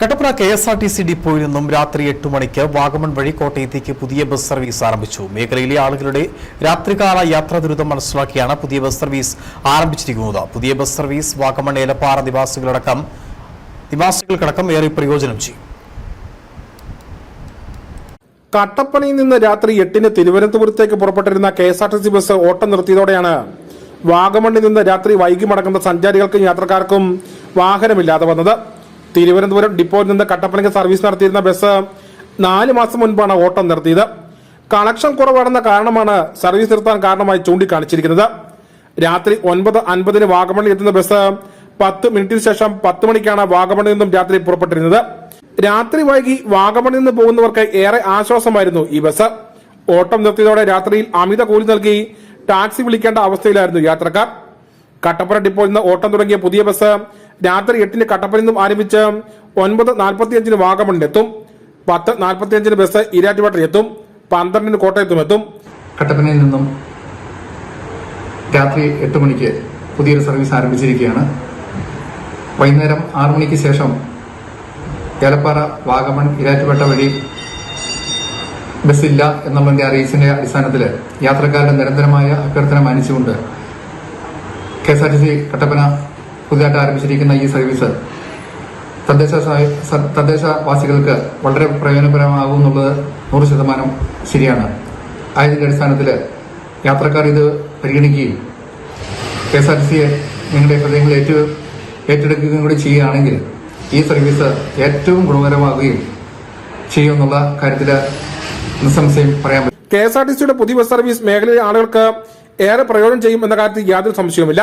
Kattappana K S R T C ഡിപ്പോയിൽ നിന്നും രാത്രി എട്ട് മണിക്ക് വാഗമൺ വഴി കോട്ടയത്തേക്ക് പുതിയ ബസ് സർവീസ് ആരംഭിച്ചു. മേഖലയിലെ ആളുകളുടെ രാത്രികാല യാത്രാ ദുരിതം മനസ്സിലാക്കിയാണ് പുതിയ ബസ് സർവീസ് ആരംഭിച്ചിരിക്കുന്നത്. പുതിയ ബസ് സർവീസ് വാഗമൺ ഏലപ്പാറ നിവാസികളടക്കം നിവാസികൾക്കടക്കം ഏറെ പ്രയോജനം ചെയ്യും. കട്ടപ്പനയിൽ നിന്ന് രാത്രി എട്ടിന് തിരുവനന്തപുരത്തേക്ക് പുറപ്പെട്ടിരുന്ന K S R T C bus ഓട്ടം നിർത്തിയതോടെയാണ് വാഗമണ്ണിൽ നിന്ന് രാത്രി വൈകി മടങ്ങുന്ന സഞ്ചാരികൾക്കും യാത്രക്കാർക്കും വാഹനമില്ലാതെ വന്നത്. തിരുവനന്തപുരം ഡിപ്പോയിൽ നിന്ന് കട്ടപ്പനയ്ക്ക് സർവീസ് നടത്തിയിരുന്ന ബസ് നാല് മാസം മുൻപാണ് ഓട്ടം നിർത്തിയത്. കണക്ഷൻ കുറവാണെന്ന കാരണമാണ് സർവീസ് നിർത്താൻ കാരണമായി ചൂണ്ടിക്കാണിച്ചിരിക്കുന്നത്. രാത്രി ഒൻപത് അൻപതിന് വാഗമണ്ണിൽ എത്തുന്ന ബസ് പത്ത് മിനിറ്റിന് ശേഷം പത്ത് മണിക്കാണ് വാഗമണ്ണിൽ നിന്നും രാത്രി പുറപ്പെട്ടിരുന്നത്. രാത്രി വൈകി വാഗമണിൽ നിന്ന് പോകുന്നവർക്ക് ഏറെ ആശ്വാസമായിരുന്നു ഈ ബസ്. ഓട്ടം നിർത്തിയതോടെ രാത്രിയിൽ അമിത കൂലി നൽകി ടാക്സി വിളിക്കേണ്ട അവസ്ഥയിലായിരുന്നു യാത്രക്കാർ. കട്ടപ്പന ഡിപ്പോയിൽ നിന്ന് ഓട്ടം തുടങ്ങിയ പുതിയ ബസ് രാത്രി എട്ടിന് കട്ടപ്പനയിൽ നിന്നും ആരംഭിച്ച് ഒൻപത് നാൽപ്പത്തിയഞ്ചിന് വാഗമണിലെത്തും പത്ത് നാൽപ്പത്തിയഞ്ചിന് ബസ് ഇരാറ്റുപേട്ടയിൽ എത്തും പന്ത്രണ്ടിന് കോട്ടയത്തും എത്തും. കട്ടപ്പനയിൽ നിന്നും രാത്രി എട്ട് മണിക്ക് പുതിയൊരു സർവീസ് ആരംഭിച്ചിരിക്കുകയാണ്. വൈകുന്നേരം ആറു മണിക്ക് ശേഷം ഏലപ്പാറ വാഗമൺ ഇരാറ്റുപേട്ട വഴി ബസ്സില്ല എന്നുള്ളതിന്റെ അറിയിച്ചിന്റെ അടിസ്ഥാനത്തിൽ യാത്രക്കാരുടെ നിരന്തരമായ അഭ്യർത്ഥന മാനിച്ചുകൊണ്ട് K S R T C Kattappana പുതിയതായിട്ട് ആരംഭിച്ചിരിക്കുന്ന ഈ സർവീസ് തദ്ദേശ തദ്ദേശവാസികൾക്ക് വളരെ പ്രയോജനപരമാകും എന്നുള്ളത് നൂറ് ശതമാനം ശരിയാണ്. ആയതിന്റെ അടിസ്ഥാനത്തിൽ യാത്രക്കാർ ഇത് പരിഗണിക്കുകയും കെ എസ് ആർ ടി സിയെ നിങ്ങളുടെ ഹൃദയങ്ങൾ ഏറ്റു ഏറ്റെടുക്കുകയും കൂടി ചെയ്യുകയാണെങ്കിൽ ഈ സർവീസ് ഏറ്റവും ഗുണകരമാകുകയും ചെയ്യുമെന്നുള്ള കാര്യത്തിൽ നിസ്സംശയം പറയാൻ പറ്റും. കെ എസ് ആർ ടി സിയുടെ പുതിയ ബസ് സർവീസ് മേഖലയിലെ ആളുകൾക്ക് ഏറെ പ്രയോജനം ചെയ്യും എന്ന കാര്യത്തിൽ യാതൊരു സംശയവുമില്ല.